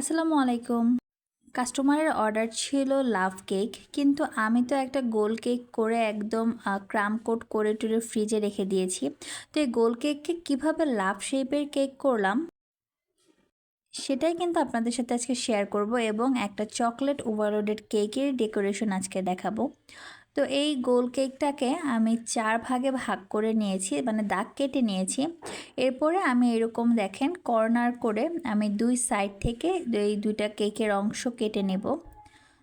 আসসালামু আলাইকুম। কাস্টমারের অর্ডার ছিল লাভ কেক, কিন্তু আমি তো একটা গোল কেক করে একদম ক্রাম কোট করে টুরে ফ্রিজে রেখে দিয়েছি। তো এই গোল কেককে কীভাবে লাভ শেপের কেক করলাম, সেটাই কিন্তু আপনাদের সাথে আজকে শেয়ার করব এবং একটা চকলেট ওভারলোডেড কেকের ডেকোরেশন আজকে দেখাবো। তো এই গোল কেকটাকে আমি চার ভাগে ভাগ করে নিয়েছি মানে দাগ কেটে নিয়েছি। এরপরে আমি এরকম দেখেন কর্নার করে আমি দুই সাইড থেকে এই দুইটা কেকের অংশ কেটে নেব।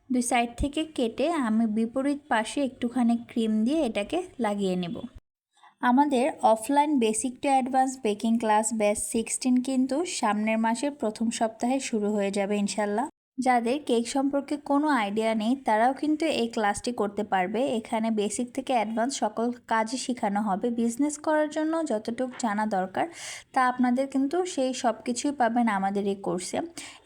দুই সাইড থেকে কেটে আমি বিপরীত পাশে একটুখানি ক্রিম দিয়ে এটাকে লাগিয়ে নেব। আমাদের offline basic to advance baking class batch sixteen কিন্তু সামনের মাসের প্রথম সপ্তাহে শুরু হয়ে যাবে ইনশাল্লাহ। যাদের কেক সম্পর্কে কোনো আইডিয়া নেই, তারাও কিন্তু এই ক্লাসটি করতে পারবে। এখানে বেসিক থেকে অ্যাডভান্স সকল কাজই শেখানো হবে। বিজনেস করার জন্য যতটুকু জানা দরকার, তা আপনাদের কিন্তু সেই সব কিছুই পাবেন আমাদের এই কোর্সে।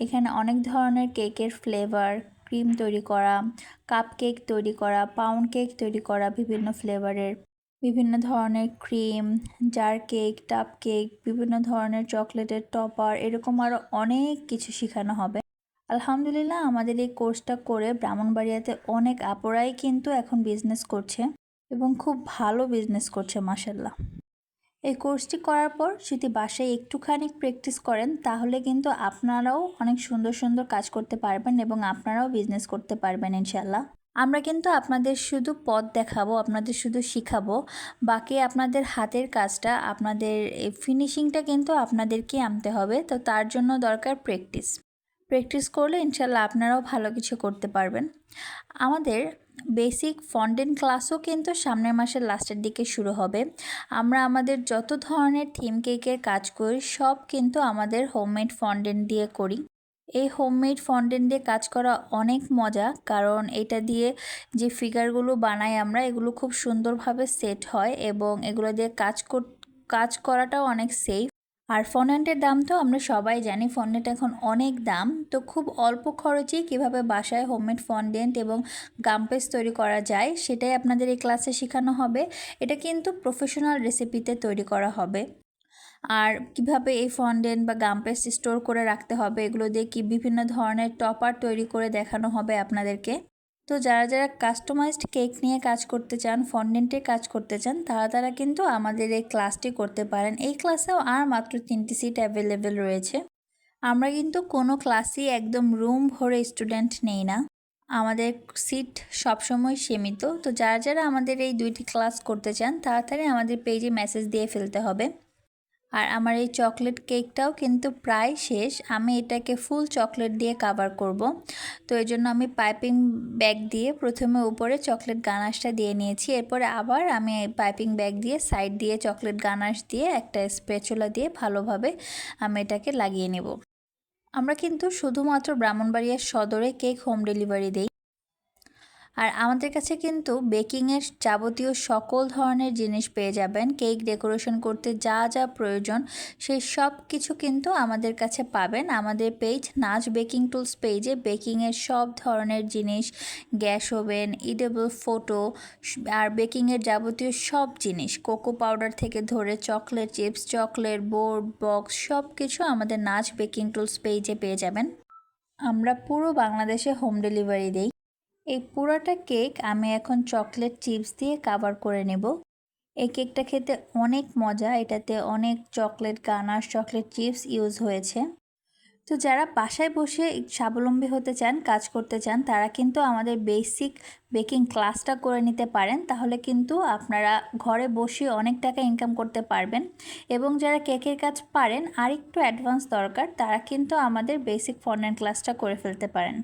এখানে অনেক ধরনের কেকের ফ্লেভার, ক্রিম তৈরি করা কাপ কেক তৈরি করা, পাউন্ড কেক তৈরি করা, বিভিন্ন ফ্লেভারের, বিভিন্ন ধরনের cream, jar cake tub cake, বিভিন্ন ধরনের চকলেটের টপার, এরকম আরও অনেক কিছু শেখানো হবে। আলহামদুলিল্লাহ, আমাদের এই কোর্সটা করে ব্রাহ্মণবাড়িয়াতে অনেক আপরাই কিন্তু এখন বিজনেস করছে এবং খুব ভালো বিজনেস করছে মাসাল্লাহ এই কোর্সটি করার পর যদি বাসায় একটুখানি প্র্যাকটিস করেন, তাহলে কিন্তু আপনারাও অনেক সুন্দর সুন্দর কাজ করতে পারবেন এবং আপনারাও বিজনেস করতে পারবেন ইনশাল্লাহ আমরা কিন্তু আপনাদের শুধু পথ দেখাবো, আপনাদের শুধু শিখাবো, বাকি আপনাদের হাতের কাজটা, আপনাদের ফিনিশিংটা কিন্তু আপনাদেরকে আনতে হবে, তো তার জন্য দরকার প্র্যাকটিস প্র্যাকটিস করলে ইনশাল্লাহ আপনারাও ভালো কিছু করতে পারবেন। আমাদের বেসিক ফন্ডেন্ট ক্লাসও কিন্তু সামনের মাসের লাস্টের দিকে শুরু হবে। আমরা আমাদের যত ধরনের থিম কেকের কাজ করি, সব কিন্তু আমাদের হোমমেড ফন্ডেন্ট দিয়ে করি। এই হোমমেড ফন্ডেন্ট দিয়ে কাজ করা অনেক মজা, কারণ এটা দিয়ে যে ফিগারগুলো বানাই আমরা, এগুলো খুব সুন্দরভাবে সেট হয় এবং এগুলো দিয়ে কাজ কাজ করাটাও অনেক সেফ। আর ফন্ডেন্টের দাম তো আমরা সবাই জানি ফন্ডেন্ট এখন অনেক দাম। তো খুব অল্প খরচেই কীভাবে বাসায় হোমমেড ফন্ডেন্ট এবং গামপেস তৈরি করা যায়, সেটাই আপনাদের এই ক্লাসে শেখানো হবে। এটা কিন্তু প্রফেশনাল রেসিপিতে তৈরি করা হবে। আর কীভাবে এই ফন্ডেন্ট বা গামপেস স্টোর করে রাখতে হবে, এগুলো দিয়ে কি বিভিন্ন ধরনের টপার তৈরি করে দেখানো হবে আপনাদেরকে। তো যারা যারা কাস্টমাইজড কেক নিয়ে কাজ করতে চান ফন্ডেন্টে কাজ করতে চান, তারা তারা কিন্তু আমাদের এই ক্লাসটি করতে পারেন। এই ক্লাসেও আর মাত্র তিনটি সিট অ্যাভেলেবেল রয়েছে। আমরা কিন্তু কোনো ক্লাসই একদম রুম ভরে স্টুডেন্ট নেই না। আমাদের সিট সবসময় সীমিত। তো যারা যারা আমাদের এই দুইটি ক্লাস করতে চান, তাড়াতাড়ি আমাদের পেজে মেসেজ দিয়ে ফেলতে হবে। আর আমার এই চকলেট কেকটাও কিন্তু প্রায় শেষ। আমি এটাকে ফুল চকলেট দিয়ে কাভার করব। তো এই জন্য আমি পাইপিং ব্যাগ দিয়ে প্রথমে উপরে চকলেট গানাশটা দিয়ে নিয়েছি। এরপরে আবার আমি পাইপিং ব্যাগ দিয়ে সাইড দিয়ে চকলেট গানাশ দিয়ে একটা স্প্রেচুলা দিয়ে ভালোভাবে আমি এটাকে লাগিয়ে নেব। আমরা কিন্তু শুধুমাত্র ব্রাহ্মণবাড়িয়ার সদরে কেক হোম ডেলিভারি দেই। আর আমাদের কাছে কিন্তু বেকিংয়ের যাবতীয় সকল ধরনের জিনিস পেয়ে যাবেন। কেক ডেকোরেশন করতে যা যা প্রয়োজন, সেই সব কিছু কিন্তু আমাদের কাছে পাবেন। আমাদের পেজ নাচ বেকিং টুলস পেজে বেকিংয়ের সব ধরনের জিনিস, গ্যাস ওভেন ইডেবল ফটো, আর বেকিংয়ের যাবতীয় সব জিনিস, কোকো পাউডার থেকে ধরে chocolate, chips, chocolate, board, box, সব কিছু আমাদের নাচ বেকিং টুলস পেজে পেয়ে যাবেন। আমরা পুরো বাংলাদেশে হোম ডেলিভারি দিই। এই পুরোটা কেক আমি এখন চকলেট চিপস দিয়ে কাভার করে নেব। এই কেকটা খেতে অনেক মজা, এটাতে অনেক চকলেট গানার চকলেট চিপস ইউজ হয়েছে। তো যারা বাসায় বসে স্বাবলম্বী হতে চান, কাজ করতে চান, তারা কিন্তু আমাদের বেসিক বেকিং ক্লাসটা করে নিতে পারেন। তাহলে কিন্তু আপনারা ঘরে বসে অনেক টাকা ইনকাম করতে পারবেন। এবং যারা কেকের কাজ পারেন আর একটু অ্যাডভান্স দরকার, তারা কিন্তু আমাদের বেসিক ফন্ডেন্ট ক্লাসটা করে ফেলতে পারেন।